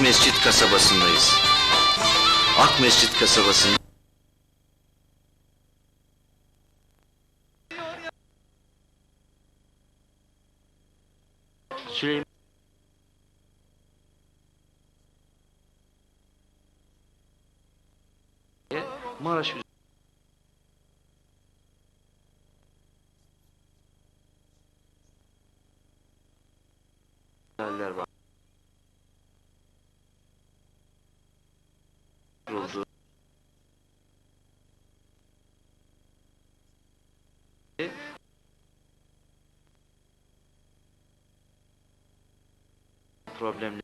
Ak kasabasındayız. Ak Mescit kasabasında Süleyman Maraş Güzeller var. Oldu. Problemli.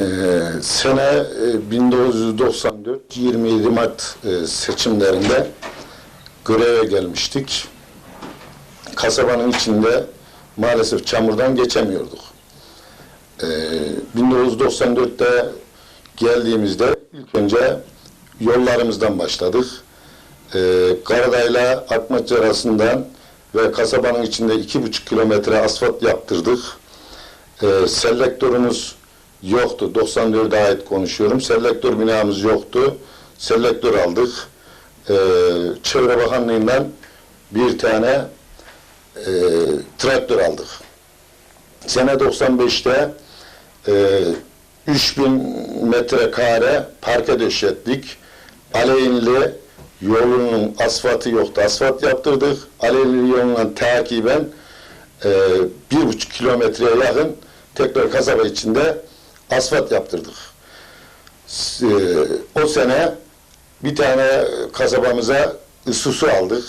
Ee, sene e, 1994 27 Mart e, seçimlerinde göreve gelmiştik. Kasabanın içinde maalesef çamurdan geçemiyorduk. Ee, 1994'te geldiğimizde ilk önce yollarımızdan başladık. Ee, Karadayla Akmaç arasından ve kasabanın içinde iki buçuk kilometre asfalt yaptırdık. Ee, selektörümüz yoktu. 94'e ait konuşuyorum. Selektör binamız yoktu. Selektör aldık. Ee, Çevre Bakanlığı'ndan bir tane e, traktör aldık. Sene 95'te e, 3000 metrekare parke döşettik. Aleyhinli yolunun asfaltı yoktu. Asfalt yaptırdık. Aleyhinli yolundan takiben e, bir buçuk kilometreye yakın tekrar kasaba içinde asfalt yaptırdık. E, o sene bir tane kasabamıza Isuzu aldık.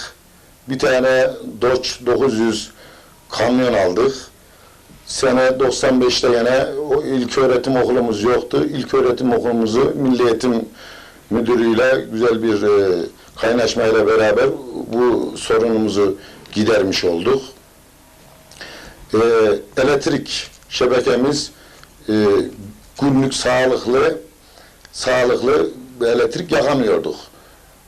Bir tane Dodge 900 kamyon aldık. Sene 95'te yine o ilk öğretim okulumuz yoktu. İlk öğretim okulumuzu Milli Eğitim Müdürü'yle güzel bir e, kaynaşmayla beraber bu sorunumuzu gidermiş olduk. E, elektrik şebekemiz e, günlük sağlıklı sağlıklı elektrik yakamıyorduk.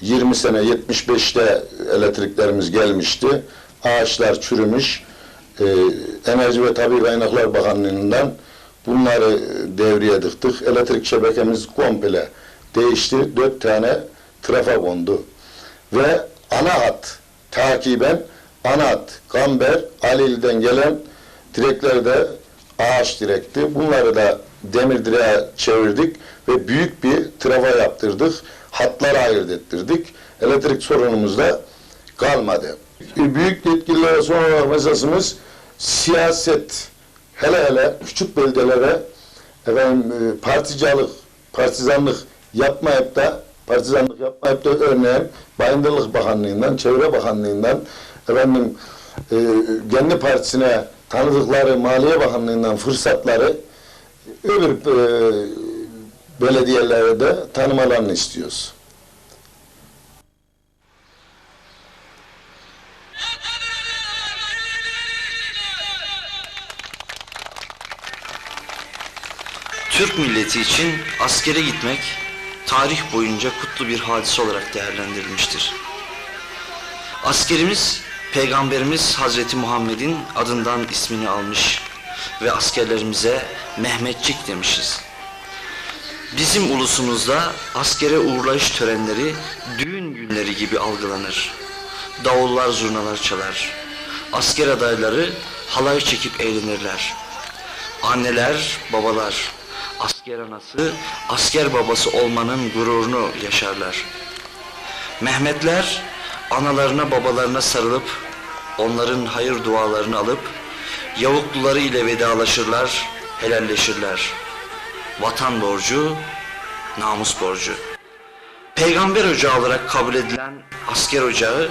20 sene 75'te elektriklerimiz gelmişti. Ağaçlar çürümüş. Ee, Enerji ve Tabi Kaynaklar Bakanlığı'ndan bunları devreye dıktık. Elektrik şebekemiz komple değişti. Dört tane trafa kondu. Ve ana hat takiben ana hat Gamber Alili'den gelen direkleri de ağaç direkti. Bunları da demir direğe çevirdik ve büyük bir trafa yaptırdık. Hatları ayırt ettirdik. Elektrik sorunumuz da kalmadı. Büyük yetkililere son olarak mesajımız siyaset hele hele küçük beldelere efendim e, particalık, partizanlık yapmayıp da partizanlık yapmayıp da örneğin Bayındırlık Bakanlığı'ndan, Çevre Bakanlığı'ndan efendim e, kendi partisine tanıdıkları Maliye Bakanlığı'ndan fırsatları öbür e, belediyelere de tanımalarını istiyoruz. Türk milleti için askere gitmek tarih boyunca kutlu bir hadise olarak değerlendirilmiştir. Askerimiz Peygamberimiz Hazreti Muhammed'in adından ismini almış ve askerlerimize Mehmetçik demişiz. Bizim ulusumuzda askere uğurlayış törenleri düğün günleri gibi algılanır. Davullar zurnalar çalar. Asker adayları halay çekip eğlenirler. Anneler, babalar, asker anası, asker babası olmanın gururunu yaşarlar. Mehmetler analarına babalarına sarılıp onların hayır dualarını alıp yavukluları ile vedalaşırlar, helalleşirler. Vatan borcu, namus borcu. Peygamber ocağı olarak kabul edilen asker ocağı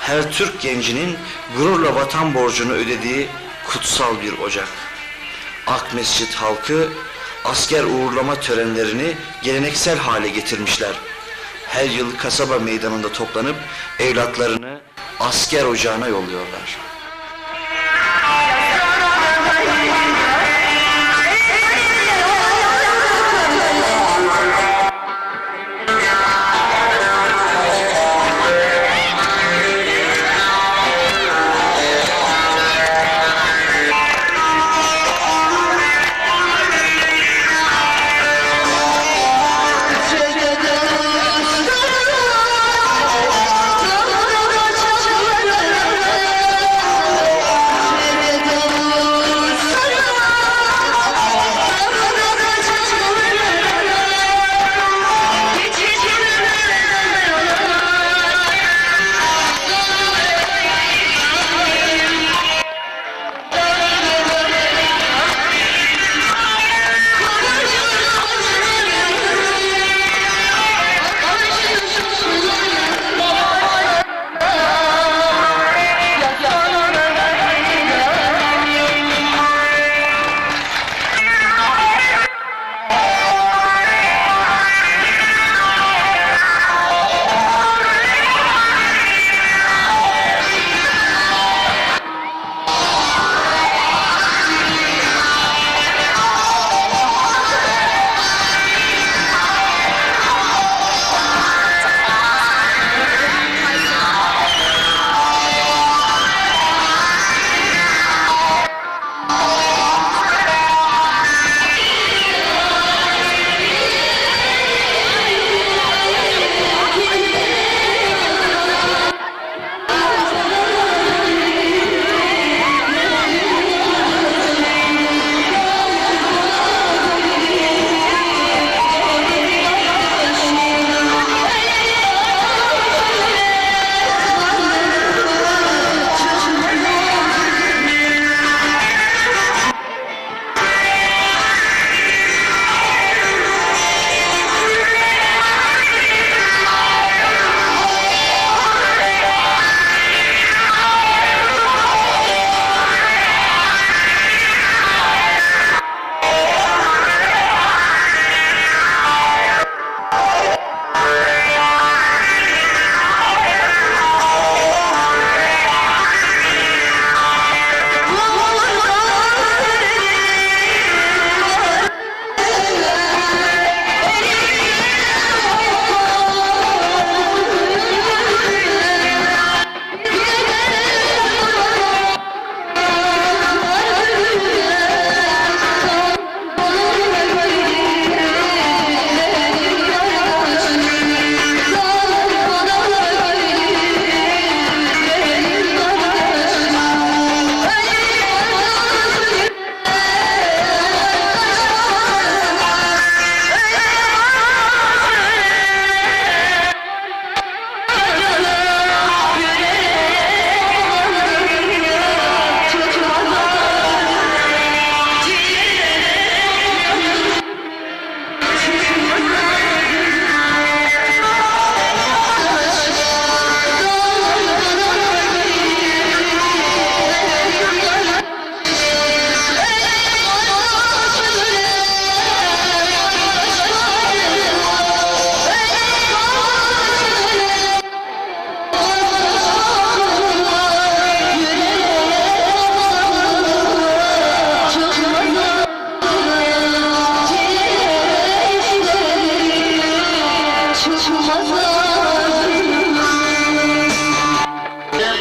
her Türk gencinin gururla vatan borcunu ödediği kutsal bir ocak. Ak Mescid halkı asker uğurlama törenlerini geleneksel hale getirmişler. Her yıl kasaba meydanında toplanıp evlatlarını asker ocağına yolluyorlar.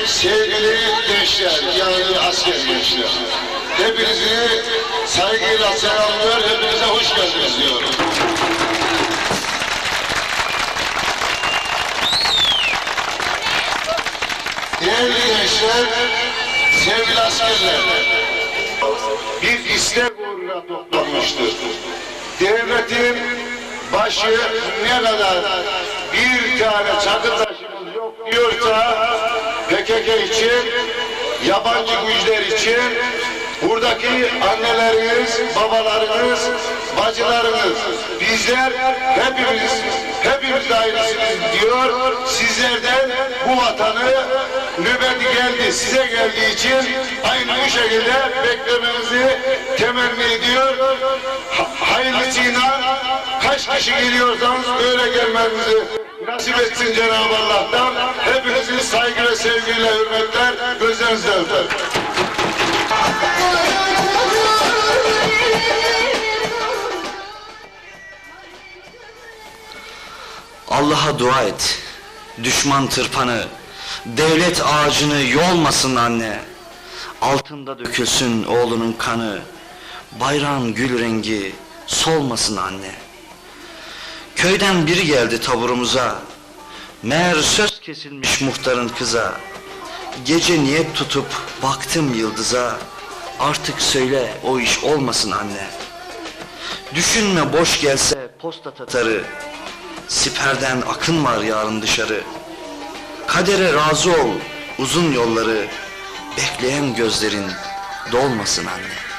sevgili gençler, yani asker gençler. Hepinizi saygıyla selamlıyor, hepinize hoş geldiniz diyorum. Değerli gençler, sevgili askerler, bir istek uğruna toplanmıştır. Devletin başı ne kadar bir tane çakı taşımız yok diyorsa PKK için, yabancı güçler için buradaki anneleriniz, babalarınız, bacılarınız, bizler hepimiz, hepimiz aynısınız diyor. Sizlerden bu vatanı nöbeti geldi, size geldiği için aynı bu şekilde beklemenizi temenni ediyor. Ha- Hayırlısıyla kişi geliyorsanız öyle gelmenizi nasip etsin Cenab-ı Allah'tan. Hepinizi saygı ve sevgiyle hürmetler, gözlerinizle öper. Allah'a dua et. Düşman tırpanı, devlet ağacını yolmasın anne. Altında dökülsün oğlunun kanı. Bayrağın gül rengi solmasın anne. Köyden biri geldi taburumuza. Meğer söz kesilmiş muhtarın kıza. Gece niyet tutup baktım yıldıza. Artık söyle o iş olmasın anne. Düşünme boş gelse posta tatarı. Siperden akın var yarın dışarı. Kadere razı ol uzun yolları. Bekleyen gözlerin dolmasın anne.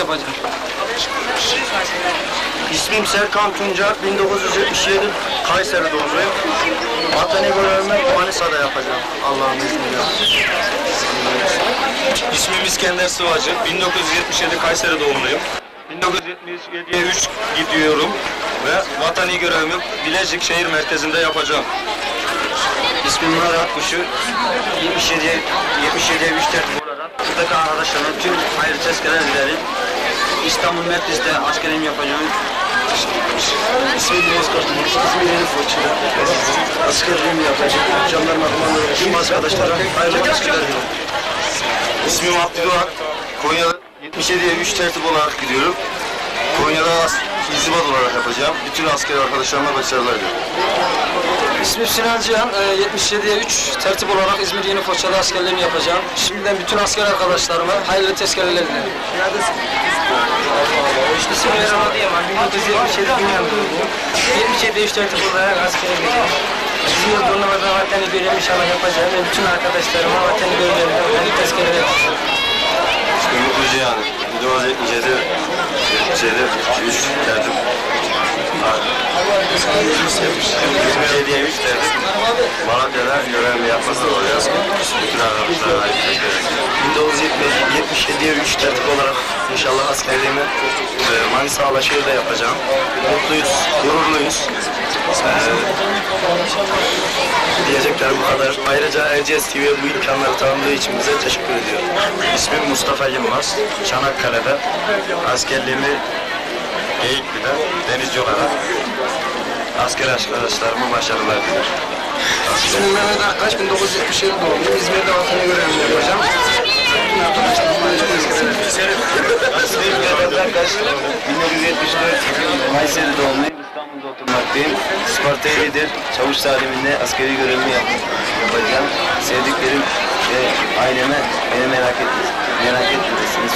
Yapacağım. İsmim Serkan Tunca, 1977 Kayseri doğumluyum. Vatani görevimi Manisa'da yapacağım Allah'ın izniyle. İsmim İskender Sıvacı, 1977 Kayseri doğumluyum. 1977'ye 3 gidiyorum ve vatani görevimi Bilecik şehir merkezinde yapacağım. İsmim Murat Akkuşu, 77 77'ye 3 tertip olarak Buradaki arkadaşlarıma tüm hayırlı tezkereler dilerim. İstanbul Merkez'de askerimi yapacağım. İsmim Bozkurt, İsmim Elif. Askerliğimi yapacağım. Jandarma kumandanı tüm arkadaşlara hayırlı tezkereler dilerim. İsmim Abdülhak. Konya'da 77'ye 3 tertip olarak gidiyorum. Konya'da inzibat olarak yapacağım. Bütün asker arkadaşlarıma başarılar diliyorum. İsmim Sinan Cihan, e, 77'ye 3 tertip olarak İzmir Yeni Foça'da askerliğimi yapacağım. Şimdiden bütün asker arkadaşlarıma hayırlı tezkereler dilerim. İsmim Eren Adıyaman, 1977 Dünya Müdürlüğü. 77'ye 3 tertip olarak askere gidiyorum. İzmir turnuvada vatanı görevimi inşallah yapacağım ve bütün arkadaşlarıma vatanı görevlerinde hayırlı tezkereler dilerim. İsmim Mutlu Cihan. 1977 77 3 tertip. 77'ye 3 tertip. Malatya'da görevimi yapması olacağız. Bütün arkadaşlarıma 1977'ye 3 tertip olarak inşallah askerliğimi e, Manisa Alaşehir'de yapacağım. Mutluyuz, gururluyuz. E, diyeceklerim bu kadar. Ayrıca Erciyes TV'ye bu imkanları tanıdığı için bize teşekkür ediyorum. İsmim Mustafa Yılmaz. Çanakkale'de askerliğimi Geyikli'de denizci olarak asker arkadaşlarıma başarılar dilerim. İsmim Mehmet Akkaş, 1977 doğumluyum. İzmir'de vatanı görevimi yapacağım. İsmim Mehmet Akkaş, 1974 Kayseri doğumluyum. İstanbul'da oturmaktayım. Sparta Eğridir, çavuş taliminde askeri görevimi yap yapacağım. Sevdiklerim ve aileme beni merak etme, merak etmeyesiniz.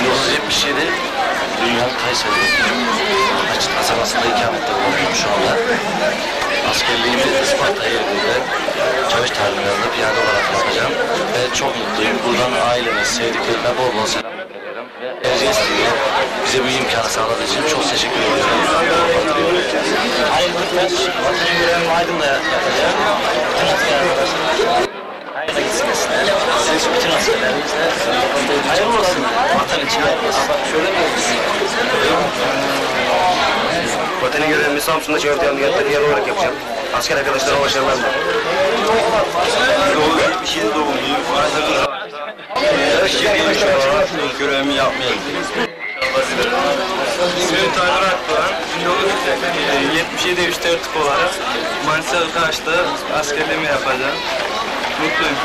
1977 Dünya Kayseri Açık kasabasında ikamette bulunuyorum şu anda. Askerliğimi Isparta Eğri'de çavuş talimlerinde piyade olarak yapacağım. Ve çok mutluyum. Buradan aileme, sevdiklerime bol bol selam gönderiyorum. Ve Erciyes TV'ye bize bu imkanı sağladığı için çok teşekkür ediyorum. Hayırlı görevimi Aydın'da yapacağım. Hayırlı gitsin desinler. Siz bütün askerlerimizle hayırlı olsun. Vatan için yapmasın. Bak şöyle mi Vatanı görevimi Samsun'da Çevre Ameliyatları yer olarak yapacağım. Asker arkadaşlarıma başarılar dilerim. 77 doğumluyum. Görevimi yapmaya. İsmim Taner Akdoğan. 77 3 tertip olarak Manisa Kaş'ta askerliğimi yapacağım. Mutluyum.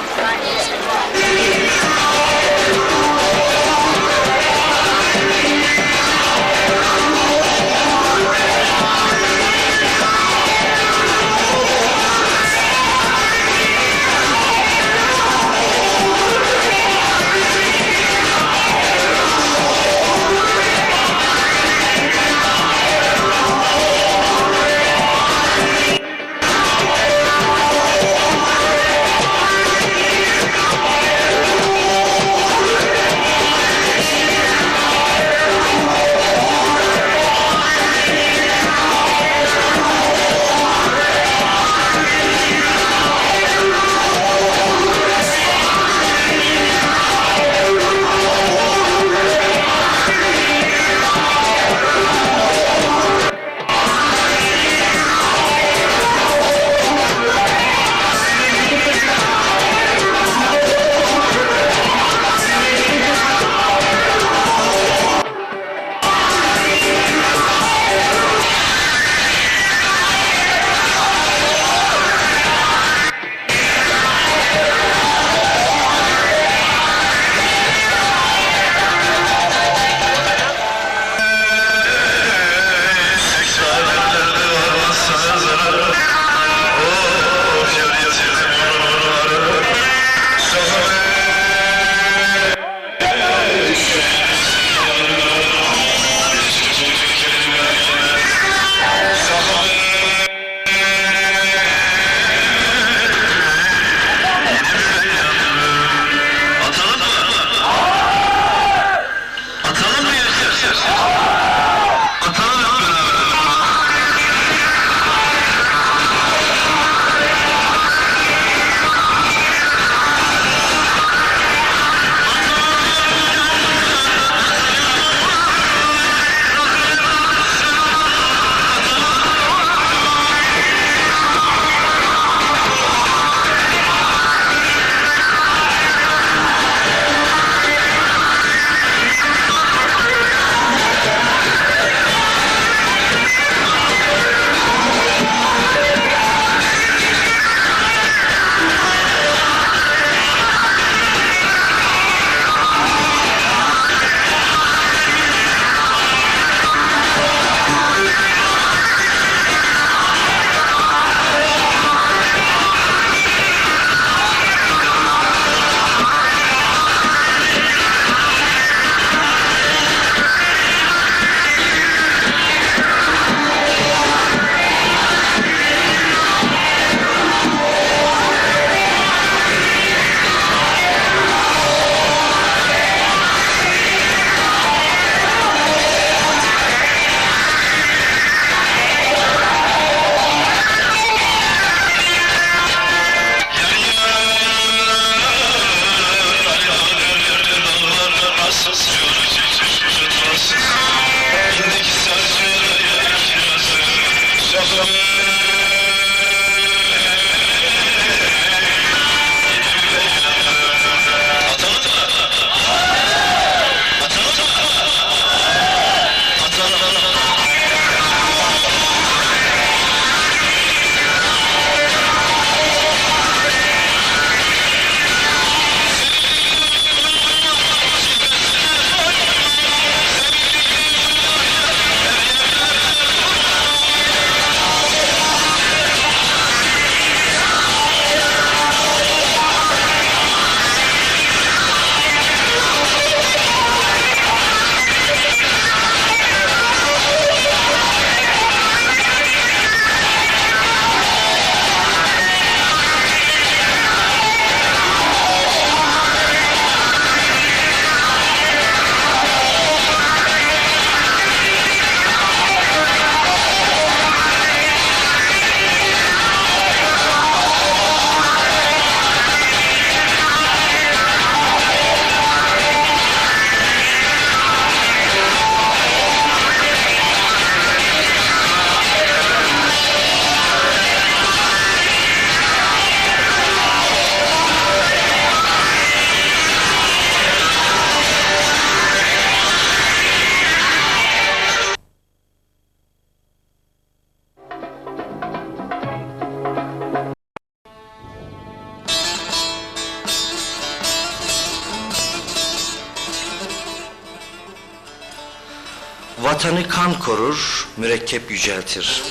Vatanı kan korur, mürekkep yüceltir.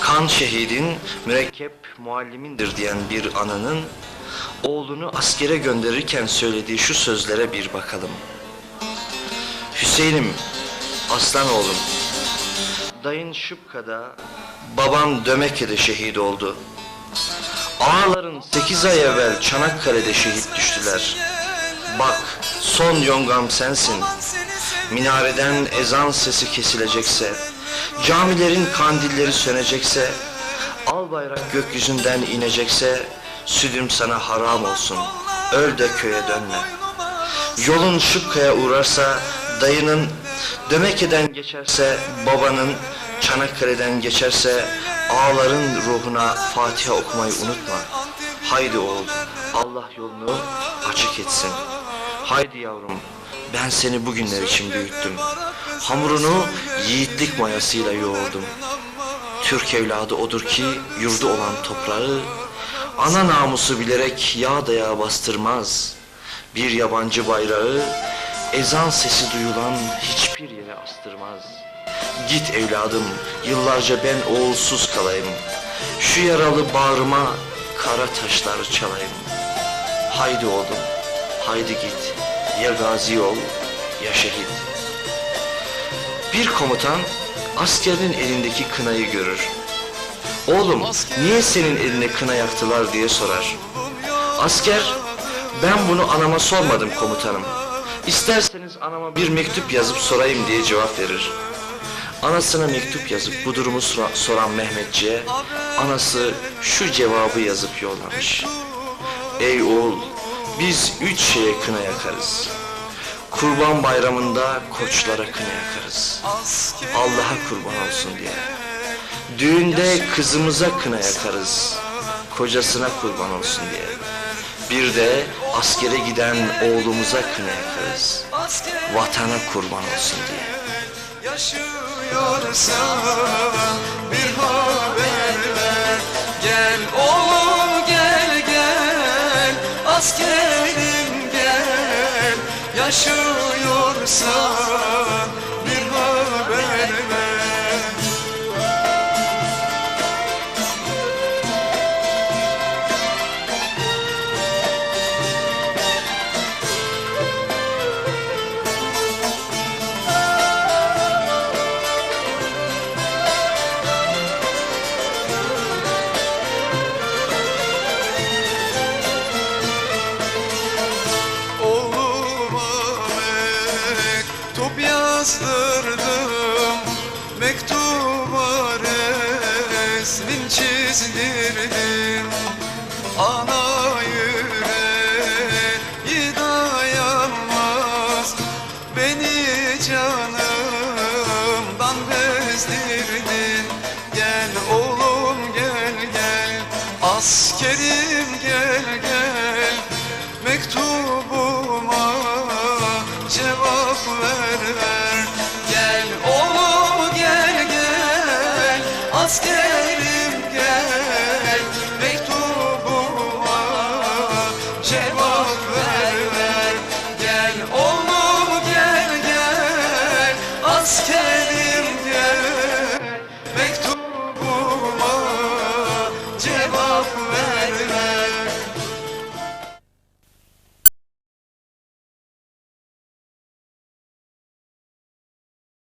Kan şehidin, mürekkep muallimindir diyen bir ananın oğlunu askere gönderirken söylediği şu sözlere bir bakalım. Hüseyin'im, aslan oğlum, dayın Şıpka'da, baban Dömeke'de şehit oldu. Ağaların sekiz ay evvel Çanakkale'de şehit düştüler. Bak, son yongam sensin. Minareden ezan sesi kesilecekse, camilerin kandilleri sönecekse, al bayrak gökyüzünden inecekse, südüm sana haram olsun. Öl de köye dönme. Yolun Şıpka'ya uğrarsa, dayının Dömeke'den geçerse, babanın Çanakkale'den geçerse, ağaların ruhuna Fatiha okumayı unutma. Haydi oğul, Allah yolunu açık etsin. Haydi yavrum, ben seni bugünler için büyüttüm. Hamurunu yiğitlik mayasıyla yoğurdum. Türk evladı odur ki yurdu olan toprağı, ana namusu bilerek yağ dayağı bastırmaz. Bir yabancı bayrağı, ezan sesi duyulan hiçbir yere astırmaz. Git evladım, yıllarca ben oğulsuz kalayım. Şu yaralı bağrıma kara taşlar çalayım. Haydi oğlum, haydi git. Ya gazi ol, ya şehit. Bir komutan askerin elindeki kınayı görür. Oğlum niye senin eline kına yaktılar diye sorar. Asker ben bunu anama sormadım komutanım. İsterseniz anama bir mektup yazıp sorayım diye cevap verir. Anasına mektup yazıp bu durumu sora- soran Mehmetçiğe anası şu cevabı yazıp yollamış. Ey oğul biz üç şeye kına yakarız. Kurban bayramında koçlara kına yakarız. Allah'a kurban olsun diye. Düğünde kızımıza kına yakarız. Kocasına kurban olsun diye. Bir de askere giden oğlumuza kına yakarız. Vatana kurban olsun diye. Yaşıyorsan bir haber ver Gel oğlum Askerim gel Yaşıyorsan bir haber ver Beni canımdan